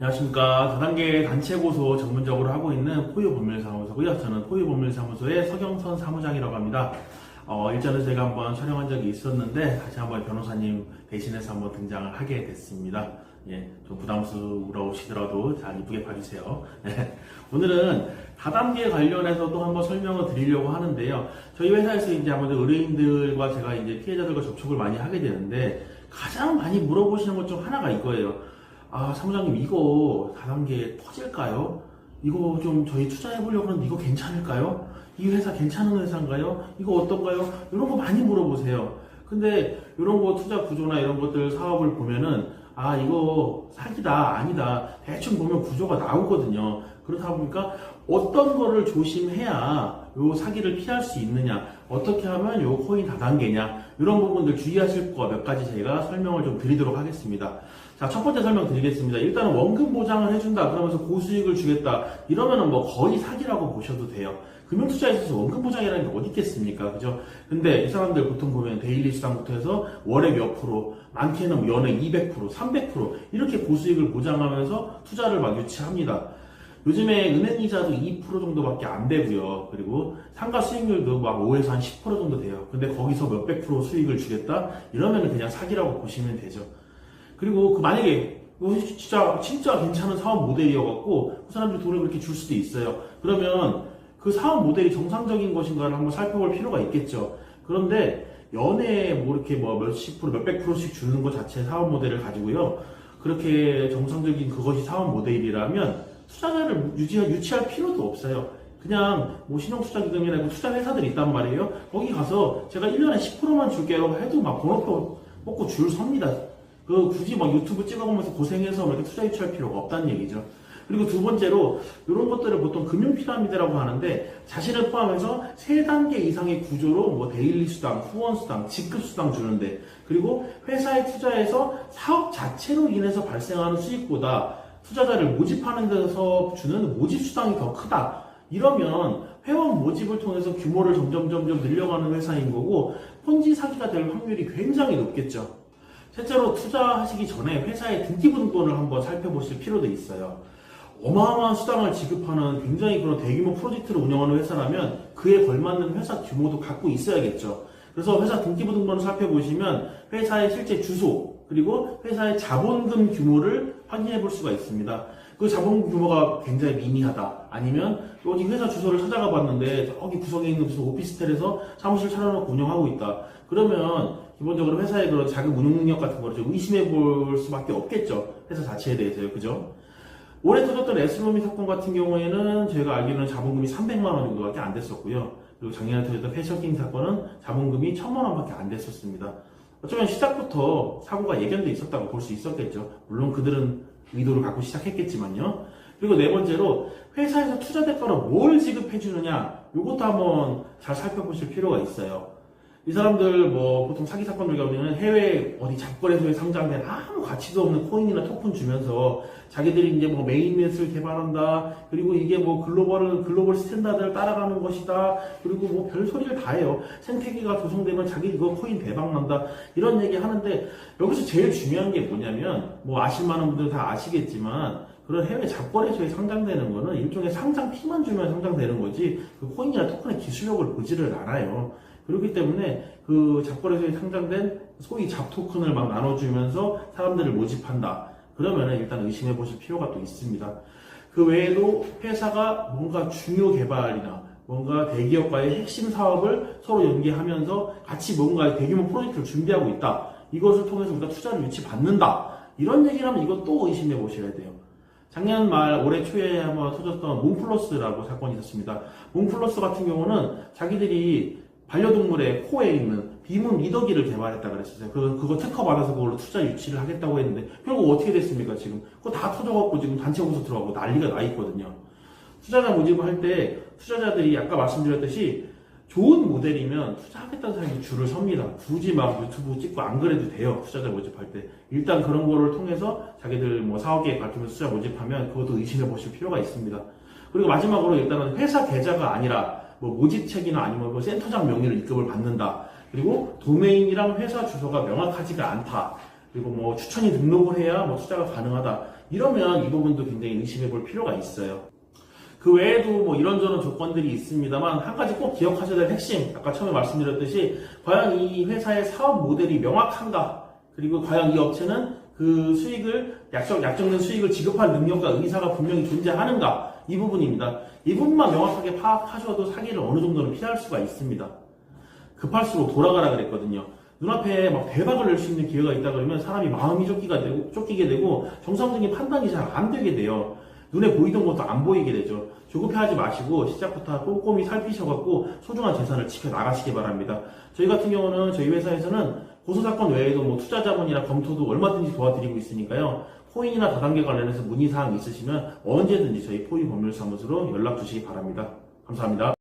안녕하십니까. 다단계 단체 고소 전문적으로 하고 있는 포유 법률사무소고요. 저는 포유 법률사무소의 서경선 사무장이라고 합니다. 어, 일전에 제가 한번 촬영한 적이 있었는데 다시 한번 변호사님 대신해서 한번 등장을 하게 됐습니다. 예, 좀 부담스러우시더라도 잘 이쁘게 봐주세요. 네. 오늘은 다단계 관련해서도 한번 설명을 드리려고 하는데요. 저희 회사에서 이제 아무래도 의뢰인들과 제가 이제 피해자들과 접촉을 많이 하게 되는데 가장 많이 물어보시는 것 중 하나가 이거예요. 아, 사무장님, 이거 다단계 터질까요? 이거 좀 저희 투자해 보려고 하는데 이거 괜찮을까요? 이 회사 괜찮은 회사인가요? 이거 어떤가요? 이런 거 많이 물어보세요. 근데 이런 거 투자 구조나 이런 것들 사업을 보면은 아, 이거 사기다, 아니다. 대충 보면 구조가 나오거든요. 그렇다 보니까 어떤 거를 조심해야 요 사기를 피할 수 있느냐, 어떻게 하면 요 코인 다단계냐, 이런 부분들 주의하실 거 몇 가지 제가 설명을 좀 드리도록 하겠습니다. 자, 첫 번째 설명 드리겠습니다. 일단은 원금 보장을 해준다. 그러면서 고수익을 주겠다. 이러면은 뭐 거의 사기라고 보셔도 돼요. 금융투자에 있어서 원금 보장이라는 게 어디 있겠습니까? 그죠? 근데 이 사람들 보통 보면 데일리 수당부터 해서 월에 몇 프로, 많게는 뭐 연에 200%, 300% 이렇게 고수익을 보장하면서 투자를 막 유치합니다. 요즘에 은행 이자도 2% 정도밖에 안 되고요. 그리고 상가 수익률도 막 5에서 한 10% 정도 돼요. 근데 거기서 몇백 프로 수익을 주겠다? 이러면 그냥 사기라고 보시면 되죠. 그리고 그 만약에 이거 진짜 진짜 괜찮은 사업 모델이어갖고 그 사람들이 돈을 그렇게 줄 수도 있어요. 그러면 그 사업 모델이 정상적인 것인가를 한번 살펴볼 필요가 있겠죠. 그런데 연애에 뭐 이렇게 뭐 몇십 프로 몇백 프로씩 주는 것 자체 사업 모델을 가지고요. 그렇게 정상적인 그것이 사업 모델이라면 투자자를 유지할, 유치할 필요도 없어요. 그냥 뭐 신용 투자기금이나 그 투자 회사들이 있단 말이에요. 거기 가서 제가 1년에 10%만 줄게요 해도 막 번호표 뽑고 줄 섭니다. 그 굳이 막 유튜브 찍어보면서 고생해서 뭐 이렇게 투자 유치할 필요가 없다는 얘기죠. 그리고 두 번째로 이런 것들을 보통 금융 피라미드라고 하는데 자신을 포함해서 세 단계 이상의 구조로 뭐 데일리 수당, 후원 수당, 직급 수당 주는데 그리고 회사에 투자해서 사업 자체로 인해서 발생하는 수익보다 투자자를 모집하는 데서 주는 모집 수당이 더 크다. 이러면 회원 모집을 통해서 규모를 점점 점점 늘려가는 회사인 거고 폰지 사기가 될 확률이 굉장히 높겠죠. 실제로 투자하시기 전에 회사의 등기부등본을 한번 살펴보실 필요도 있어요. 어마어마한 수당을 지급하는 굉장히 그런 대규모 프로젝트를 운영하는 회사라면 그에 걸맞는 회사 규모도 갖고 있어야겠죠. 그래서 회사 등기부등본을 살펴보시면 회사의 실제 주소 그리고 회사의 자본금 규모를 확인해 볼 수가 있습니다. 그 자본금 규모가 굉장히 미미하다. 아니면 여기 회사 주소를 찾아가 봤는데 저기 구석에 있는 무슨 오피스텔에서 사무실 차려놓고 운영하고 있다. 그러면 기본적으로 회사의 그런 자금 운용 능력 같은 거를 좀 의심해 볼 수밖에 없겠죠. 회사 자체에 대해서요. 그죠? 올해 터졌던 에스로미 사건 같은 경우에는 제가 알기로는 자본금이 300만 원 정도밖에 안 됐었고요. 그리고 작년에 터졌던 패셔킹 사건은 자본금이 1000만 원밖에 안 됐었습니다. 어쩌면 시작부터 사고가 예견돼 있었다고 볼 수 있었겠죠. 물론 그들은 의도를 갖고 시작했겠지만요. 그리고 네 번째로 회사에서 투자 대가로 뭘 지급해 주느냐 이것도 한번 잘 살펴보실 필요가 있어요. 이 사람들 뭐 보통 사기 사건들 경우에는 해외 어디 잡거래소에 상장된 아무 가치도 없는 코인이나 토큰 주면서 자기들이 이제 뭐 메인넷을 개발한다. 그리고 이게 뭐 글로벌 글로벌 스탠다드를 따라가는 것이다. 그리고 뭐 별소리를 다 해요. 생태계가 조성되면 자기 이거 코인 대박 난다. 이런 얘기 하는데 여기서 제일 중요한 게 뭐냐면 뭐 아실 만한 분들 다 아시겠지만 그런 해외 잡거래소에 상장되는 거는 일종의 상장 피만 주면 상장되는 거지 그 코인이나 토큰의 기술력을 보지를 않아요. 그렇기 때문에 그 잡거래소에 상장된 소위 잡토큰을 막 나눠주면서 사람들을 모집한다. 그러면은 일단 의심해 보실 필요가 또 있습니다. 그 외에도 회사가 뭔가 중요 개발이나 뭔가 대기업과의 핵심 사업을 서로 연계하면서 같이 뭔가 대규모 프로젝트를 준비하고 있다. 이것을 통해서 우리가 투자를 유치 받는다. 이런 얘기를 하면 이것 또 의심해 보셔야 돼요. 작년 말 올해 초에 한번 터졌던 몽플러스라고 사건이 있었습니다. 몽플러스 같은 경우는 자기들이 반려동물의 코에 있는 비문 미더기를 개발했다 그랬었어요. 그, 그거 특허 받아서 그걸로 투자 유치를 하겠다고 했는데, 결국 어떻게 됐습니까, 지금? 그거 다 터져갖고 지금 단체 공소 들어가고 난리가 나 있거든요. 투자자 모집을 할 때, 투자자들이 아까 말씀드렸듯이, 좋은 모델이면 투자하겠다는 사람이 줄을 섭니다. 굳이 막 유튜브 찍고 안 그래도 돼요. 투자자 모집할 때. 일단 그런 거를 통해서 자기들 뭐 사업계획 밝히면서 투자 모집하면 그것도 의심해 보실 필요가 있습니다. 그리고 마지막으로 일단은 회사 계좌가 아니라 뭐 모집책이나 아니면 뭐 센터장 명의로 입금을 받는다. 그리고 도메인이랑 회사 주소가 명확하지가 않다. 그리고 뭐 추천이 등록을 해야 뭐 투자가 가능하다. 이러면 이 부분도 굉장히 의심해 볼 필요가 있어요. 그 외에도 뭐 이런저런 조건들이 있습니다만 한 가지 꼭 기억하셔야 될 핵심 아까 처음에 말씀드렸듯이 과연 이 회사의 사업 모델이 명확한가 그리고 과연 이 업체는 그 수익을 약정, 약정된 수익을 지급할 능력과 의사가 분명히 존재하는가 이 부분입니다. 이 부분만 명확하게 파악하셔도 사기를 어느 정도는 피할 수가 있습니다. 급할수록 돌아가라 그랬거든요. 눈앞에 막 대박을 낼 수 있는 기회가 있다 그러면 사람이 마음이 쫓기가 되고, 쫓기게 되고 정상적인 판단이 잘 안 되게 돼요. 눈에 보이던 것도 안 보이게 되죠. 조급해하지 마시고 시작부터 꼼꼼히 살피셔갖고 소중한 재산을 지켜 나가시기 바랍니다. 저희 같은 경우는 저희 회사에서는 고소사건 외에도 뭐 투자자문이나 검토도 얼마든지 도와드리고 있으니까요. 코인이나 다단계 관련해서 문의사항 있으시면 언제든지 저희 포유법률사무소로 연락 주시기 바랍니다. 감사합니다.